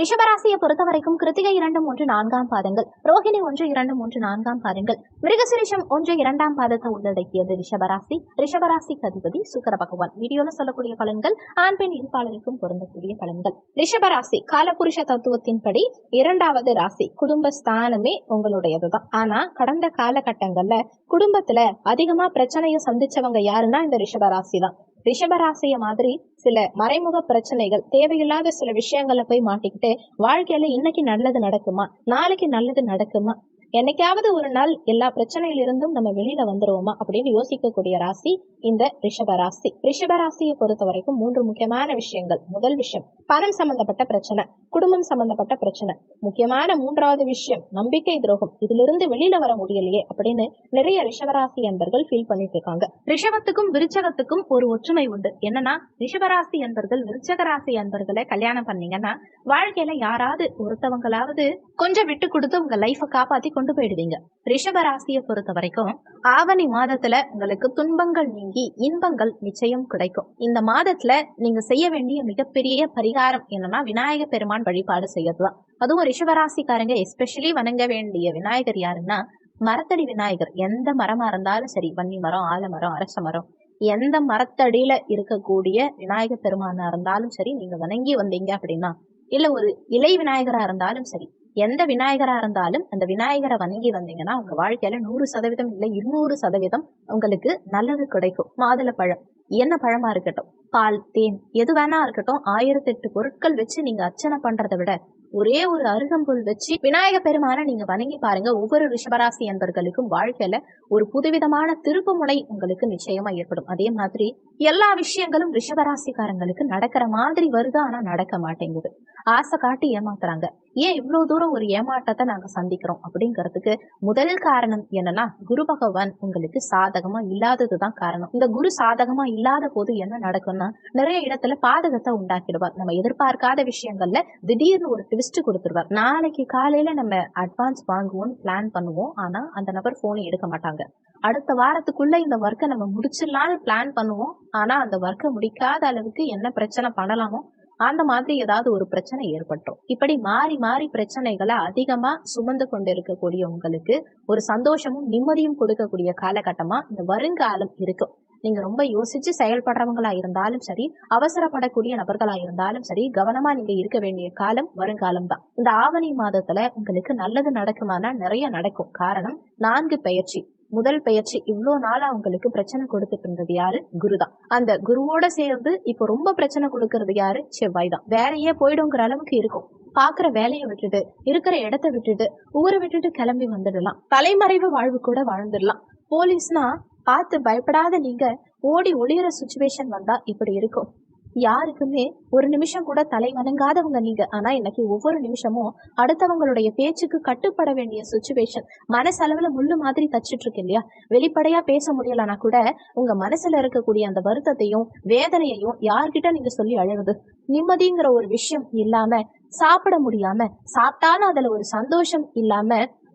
ரிஷபராசியை பொறுத்த வரைக்கும் கிருத்திகை இரண்டு மூன்று நான்காம் பாதங்கள். ரோஹிணி ஒன்று இரண்டு மூன்று நான்காம் பாதங்கள். மிருகசிரிஷம் ஒன்று இரண்டாம் பாதத்தை உள்ளடக்கியது ரிஷபராசி. ரிஷபராசி அதிபதி சுக்கர பகவான். வீடியோல சொல்லக்கூடிய பலன்கள் ஆண் பெண் இருப்பாளருக்கும் பொருந்தக்கூடிய பலன்கள். ரிஷபராசி காலபுருஷ தத்துவத்தின்படி இரண்டாவது ராசி. குடும்ப ஸ்தானமே உங்களுடையதுதான். ஆனா கடந்த காலகட்டங்கள்ல குடும்பத்துல அதிகமா பிரச்சனையை சந்திச்சவங்க யாருன்னா இந்த ரிஷபராசி தான் ரிஷபராசிய மாதிரி சில மறைமுக பிரச்சனைகள் தேவையில்லாத சில விஷயங்களை போய் மாட்டிக்கிட்டு வாழ்க்கையில இன்னைக்கு நல்லது நடக்குமா? நாளைக்கு நல்லது நடக்குமா? என்னைக்காவது ஒரு நாள் எல்லா பிரச்சனையிலிருந்தும் நம்ம வெளியில வந்துருவோமா அப்படின்னு யோசிக்கக்கூடிய ராசி இந்த ரிஷப ராசி. ரிஷப ராசியை பொறுத்த வரைக்கும் மூன்று முக்கியமான விஷயங்கள். முதல் விஷயம் பணம் சம்பந்தப்பட்ட பிரச்சனை குடும்பம் சம்பந்தப்பட்ட பிரச்சனை. முக்கியமான மூன்றாவது விஷயம் நம்பிக்கை துரோகம். இதிலிருந்து வெளியில வர முடியலையே அப்படின்னு நிறைய ரிஷபராசி அன்பர்கள் ஃபீல் பண்ணிட்டு இருக்காங்க. ரிஷபத்துக்கும் விருச்சகத்துக்கும் ஒரு ஒற்றுமை உண்டு. என்னன்னா ரிஷபராசி அன்பர்கள் விருச்சக ராசி அன்பர்களை கல்யாணம் பண்ணீங்கன்னா வாழ்க்கையில யாராவது ஒருத்தவங்களாவது கொஞ்சம் விட்டு கொடுத்து உங்க லைஃப காப்பாத்தி கொண்டு போயிடுவீங்க. ரிஷப ராசியை பொறுத்த வரைக்கும் ஆவணி மாதத்துல உங்களுக்கு துன்பங்கள் நீங்கி இன்பங்கள் நிச்சயம் கிடைக்கும். இந்த மாதத்துல நீங்க செய்ய வேண்டிய மிகப்பெரிய பரிகாரம் என்னன்னா விநாயக பெருமான் வழிபாடு செய்யறதுதான். அதுவும் ரிஷபராசிக்காரங்க எஸ்பெஷலி வணங்க வேண்டிய விநாயகர் யாருன்னா மரத்தடி விநாயகர். எந்த மரமா இருந்தாலும் சரி வன்னி மரம் ஆலமரம் அரச மரம் எந்த மரத்தடியில இருக்கக்கூடிய விநாயக பெருமானா இருந்தாலும் சரி நீங்க வணங்கி வந்தீங்க அப்படின்னா இல்ல ஒரு இலை விநாயகரா இருந்தாலும் சரி எந்த விநாயகரா இருந்தாலும் அந்த விநாயகரை வணங்கி வந்தீங்கன்னா உங்க வாழ்க்கையில நூறு சதவீதம் இல்ல இருநூறு சதவீதம் உங்களுக்கு நல்லது கிடைக்கும். மாதுளை பழம் என்ன பழமா இருக்கட்டும் பால் தேன் எது வேணா இருக்கட்டும் ஆயிரத்தி எட்டு பொருட்கள் வச்சு நீங்க அர்ச்சனை பண்றதை விட ஒரே ஒரு அருகம்புல் வச்சு விநாயக பெருமான நீங்க வணங்கி பாருங்க. ஒவ்வொரு ரிஷபராசி என்பர்களுக்கும் வாழ்க்கையில ஒரு புதுவிதமான திருப்பு முனை உங்களுக்கு நிச்சயமா ஏற்படும். அதே மாதிரி எல்லா விஷயங்களும் ரிஷபராசிக்காரங்களுக்கு நடக்கிற மாதிரி வருது ஆனா நடக்க மாட்டேங்குது. ஆசை காட்டி ஏமாத்துறாங்க. ஏன் இவ்வளவு தூரம் ஒரு ஏமாற்றத்தை நாங்க சந்திக்கிறோம்? அப்படிங்கிறதுக்கு முதல் காரணம் என்னன்னா குரு பகவான் உங்களுக்கு சாதகமா இல்லாததுதான் காரணம். இந்த குரு சாதகமா இல்லாத போது என்ன நடக்கும்னா நிறைய இடத்துல பாதகத்தை உண்டாக்கிடுவார். நம்ம எதிர்பார்க்காத விஷயங்கள்ல திடீர்னு ஒரு ட்விஸ்ட் கொடுத்துருவார். நாளைக்கு காலையில நம்ம அட்வான்ஸ் வாங்குவோம்னு பிளான் பண்ணுவோம். ஆனா அந்த நபர் போனை எடுக்க மாட்டாங்க. அடுத்த வாரத்துக்குள்ள இந்த ஒர்க்கை நம்ம முடிச்சிடலாம்னு பிளான் பண்ணுவோம். ஆனா அந்த ஒர்க்கை முடிக்காத அளவுக்கு என்ன பிரச்சனை பண்ணலாமோ அந்த மாதிரி ஏதாவது ஒரு பிரச்சனை ஏற்பட்டோம். இப்படி மாறி மாறி பிரச்சனைகளை அதிகமா சுமந்து கொண்டு இருக்கக்கூடிய உங்களுக்கு ஒரு சந்தோஷமும் நிம்மதியும் கொடுக்கக்கூடிய காலகட்டமா இந்த வருங்காலம் இருக்கும் நீங்க ரொம்ப யோசிச்சு செயல்படுறவங்களா இருந்தாலும் சரி அவசரப்படக்கூடிய நபர்களா இருந்தாலும் சரி கவனமா நீங்க இருக்க வேண்டிய காலம் வருங்காலம் தான். இந்த ஆவணி மாதத்துல உங்களுக்கு நல்லது நடக்குமானா நிறைய நடக்கும். காரணம் நான்கு பயிற்சி. முதல் பயிற்சி இவ்வளோ நாளா அவங்களுக்கு பிரச்சனை கொடுத்துட்டு இருந்தது யாரு? குருதான். அந்த குருவோட சேர்ந்து இப்போ ரொம்ப பிரச்சனை கொடுக்கறது யாரு? செவ்வாய் தான். வேலையே போயிடுங்கிற அளவுக்கு இருக்கும். பாக்குற வேலையை விட்டுட்டு இருக்கிற இடத்த விட்டுட்டு ஊரை விட்டுட்டு கிளம்பி வந்துடலாம். தலைமறைவு வாழ்வு கூட வாழ்ந்துடலாம். போலீஸ்னா பார்த்து பயப்படாத நீங்க ஓடி ஒளியிற சுச்சுவேஷன் வந்தா இப்படி இருக்கும். யாருக்குமே ஒரு நிமிஷம் கூட தலை வணங்காதவங்க நீங்க. ஆனா இன்னைக்கு ஒவ்வொரு நிமிஷமும் அடுத்தவங்களுடைய பேச்சுக்கு கட்டுப்பட வேண்டிய சுச்சுவேஷன் மனசளவுல முள்ளு மாதிரி தச்சிட்டு இருக்கு இல்லையா? வெளிப்படையா பேச முடியலனா கூட உங்க மனசுல இருக்கக்கூடிய அந்த வருத்தத்தையும் வேதனையையும் யார்கிட்ட நீங்க சொல்லி அழகுது நிம்மதிங்கிற ஒரு விஷயம் இல்லாம சாப்பிட முடியாம சாப்பிட்டாலும் அதுல ஒரு சந்தோஷம் இல்லாம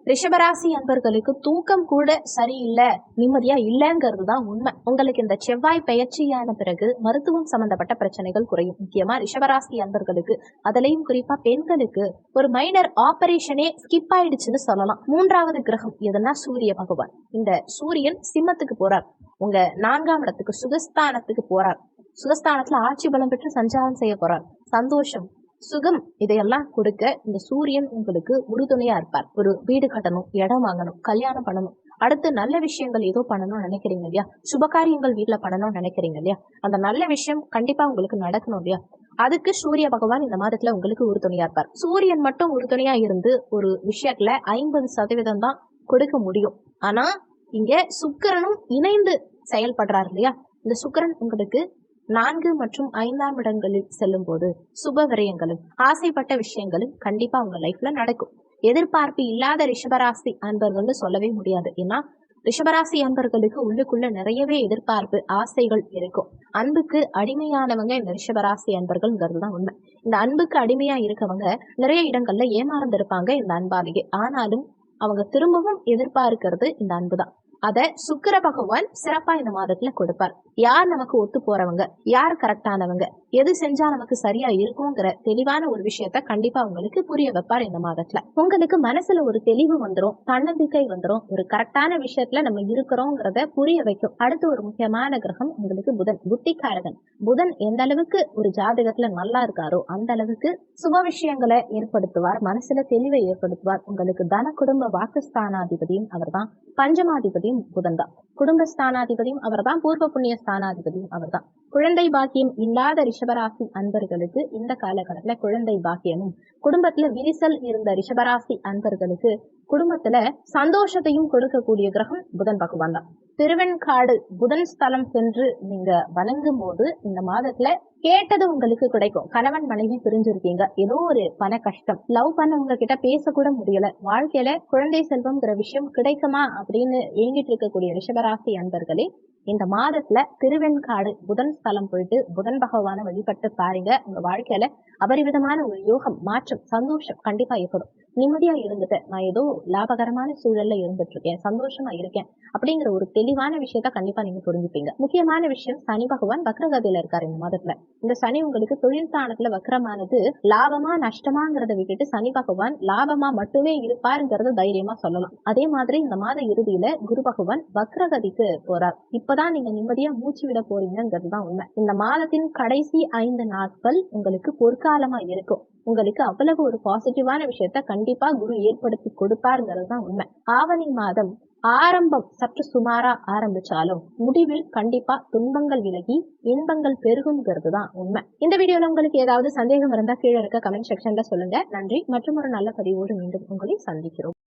ரிஷபராசி அன்பர்களுக்கு தூக்கம் கூட சரியில்லை நிம்மதியா இல்லைங்கிறது தான் உண்மை. உங்களுக்கு இந்த செவ்வாய் பயிற்சியான பிறகு மருத்துவம் சம்பந்தப்பட்ட பிரச்சனைகள் குறையும். முக்கியமா ரிஷபராசி அன்பர்களுக்கு அதுலயும் குறிப்பா பெண்களுக்கு ஒரு மைனர் ஆபரேஷனே ஸ்கிப் ஆயிடுச்சுன்னு சொல்லலாம். மூன்றாவது கிரகம் எதுனா சூரிய பகவான். இந்த சூரியன் சிம்மத்துக்கு போறார். உங்க நான்காம் இடத்துக்கு சுகஸ்தானத்துக்கு போறார். சுகஸ்தானத்துல ஆட்சி பலம் பெற்று சஞ்சாரம் செய்ய போறார். சந்தோஷம் சுகம் இதையெல்லாம் கொடுக்க இந்த சூரியன் உங்களுக்கு உறுதுணையா இருப்பார். ஒரு வீடு கட்டணும் இடம் வாங்கணும் கல்யாணம் பண்ணணும். அடுத்து நல்ல விஷயங்கள் ஏதோ பண்ணணும்னு நினைக்கிறீங்க இல்லையா? சுபகாரியங்கள் வீட்டுல பண்ணணும்னு நினைக்கிறீங்க இல்லையா? அந்த நல்ல விஷயம் கண்டிப்பா உங்களுக்கு நடக்கணும் இல்லையா? அதுக்கு சூரிய பகவான் இந்த மாதத்துல உங்களுக்கு உறுதுணையா இருப்பார். சூரியன் மட்டும் உறுதுணையா இருந்து ஒரு விஷயத்துல ஐம்பது சதவீதம் தான் கொடுக்க முடியும். ஆனா இங்க சுக்கரனும் இணைந்து செயல்படுறாரு இல்லையா? இந்த சுக்கரன் உங்களுக்கு நான்கு மற்றும் ஐந்தாம் இடங்களில் செல்லும் போது சுப விரயங்களும் ஆசைப்பட்ட விஷயங்களும் கண்டிப்பா உங்க லைஃப்ல நடக்கும். எதிர்பார்ப்பு இல்லாத ரிஷபராசி அன்பர்கள்னு சொல்லவே முடியாது. ஏன்னா ரிஷபராசி அன்பர்களுக்கு உள்ளுக்குள்ள நிறையவே எதிர்பார்ப்பு ஆசைகள் இருக்கும். அன்புக்கு அடிமையானவங்க இந்த ரிஷபராசி அன்பர்கள்ங்கிறது தான் உண்மை. இந்த அன்புக்கு அடிமையா இருக்கவங்க நிறைய இடங்கள்ல ஏமாறந்திருப்பாங்க இந்த அன்பாலேயே ஆனாலும் அவங்க திரும்பவும் எதிர்பார்க்கிறது இந்த அன்பு தான். அதை சுக்கிர பகவான் சிறப்பா இந்த மாதத்துல கொடுப்பார். யார் நமக்கு ஒத்து போறவங்க? யார் கரெக்டானவங்க எது செஞ்சா நமக்கு சரியா இருக்குங்கிற தெளிவான ஒரு விஷயத்த கண்டிப்பா உங்களுக்கு புரிய வைப்பார் இந்த மாதத்துல. உங்களுக்கு மனசுல ஒரு தெளிவு வந்துரும் தன்னம்பிக்கை வந்துரும் ஒரு கரெக்டான விஷயத்துல நம்ம இருக்கிறோங்கிறத புரிய வைக்கும். அடுத்து ஒரு முக்கியமான கிரகம் உங்களுக்கு புதன் புத்திக்காரகன். புதன் எந்த அளவுக்கு ஒரு ஜாதகத்துல நல்லா இருக்காரோ அந்த அளவுக்கு சுப விஷயங்களை ஏற்படுத்துவார் மனசுல தெளிவை ஏற்படுத்துவார். உங்களுக்கு தன குடும்ப வாக்குஸ்தானாதிபதியும் அவர்தான். ஸ்தானாதிபதியும் புதன் தான் குடும்பஸ்தானாதிபதியும் அவர்தான். பூர்வ புண்ணிய ஸ்தானாதிபதியும் அவர்தான். குழந்தை பாக்கியம் இல்லாத ரிஷபராசி அன்பர்களுக்கு இந்த காலகட்டத்துல குழந்தை பாக்கியமும் குடும்பத்துல விரிசல் இருந்த ரிஷபராசி அன்பர்களுக்கு குடும்பத்துல சந்தோஷத்தையும் கொடுக்கக்கூடிய கிரகம் புதன் பகவான் தான். திருவெண்காடு புதன் ஸ்தலம் சென்று நீங்க வணங்கும் போது இந்த மாதத்துல கேட்டது உங்களுக்கு கிடைக்கும். கணவன் மனைவி பிரிஞ்சிருக்கீங்க. ஏதோ ஒரு பண கஷ்டம். லவ் பண்ணவங்க கிட்ட பேசக்கூட முடியல. வாழ்க்கையில குழந்தை செல்வம்ங்கிற விஷயம் கிடைக்குமா அப்படின்னு ஏங்கிட்டு இருக்கக்கூடிய ரிஷபராசி அன்பர்களே இந்த மாதத்துல திருவெண்காடு புதன் ஸ்தலம் போயிட்டு புதன் பகவானை வழிபட்டு பாருங்க. உங்க வாழ்க்கையில அபரிவிதமான ஒரு யோகம் மாற்றம் சந்தோஷம் கண்டிப்பா ஏற்படும். நிம்மதியா இருந்துட்டேன். நான் ஏதோ லாபகரமான சூழல்ல இருந்துட்டு இருக்கேன் சந்தோஷமா இருக்கேன். அப்படிங்கிற ஒரு தெளிவான விஷயத்த கண்டிப்பா நீங்க புரிஞ்சுப்பீங்க. முக்கியமான விஷயம் சனி பகவான் வக்ரகதியில இருக்காரு இந்த மாதத்துல. இந்த சனி உங்களுக்கு தொழில் ஸ்தானத்துல வக்ரமானது லாபமா நஷ்டமாங்கிறத விட்டுட்டு சனி பகவான் லாபமா மட்டுமே இருப்பாருங்கிறத தைரியமா சொல்லலாம். அதே மாதிரி இந்த மாத இறுதியில குரு பகவான் வக்ரகதிக்கு போறார். இப்பதான் நீங்க நிம்மதியா மூச்சு விட போறீங்கிறது தான் உண்மை. இந்த மாதத்தின் கடைசி ஐந்து நாட்கள் உங்களுக்கு பொற்காலமா இருக்கும். உங்களுக்கு அவ்வளவு ஒரு பாசிட்டிவான விஷயத்த கண்டிப்பா குரு ஏற்படுத்தி கொடுப்பாருங்கிறது தான் உண்மை. ஆவணி மாதம் ஆரம்பம் சற்று சுமாரா ஆரம்பிச்சாலும் முடிவில் கண்டிப்பா துன்பங்கள் விலகி இன்பங்கள் பெருகுங்கிறது தான் உண்மை. இந்த வீடியோல உங்களுக்கு ஏதாவது சந்தேகம் இருந்தா கீழே இருக்க கமெண்ட் செக்ஷன்ல சொல்லுங்க. நன்றி. மற்றும் ஒரு நல்ல பதிவோடு மீண்டும் உங்களை சந்திக்கிறோம்.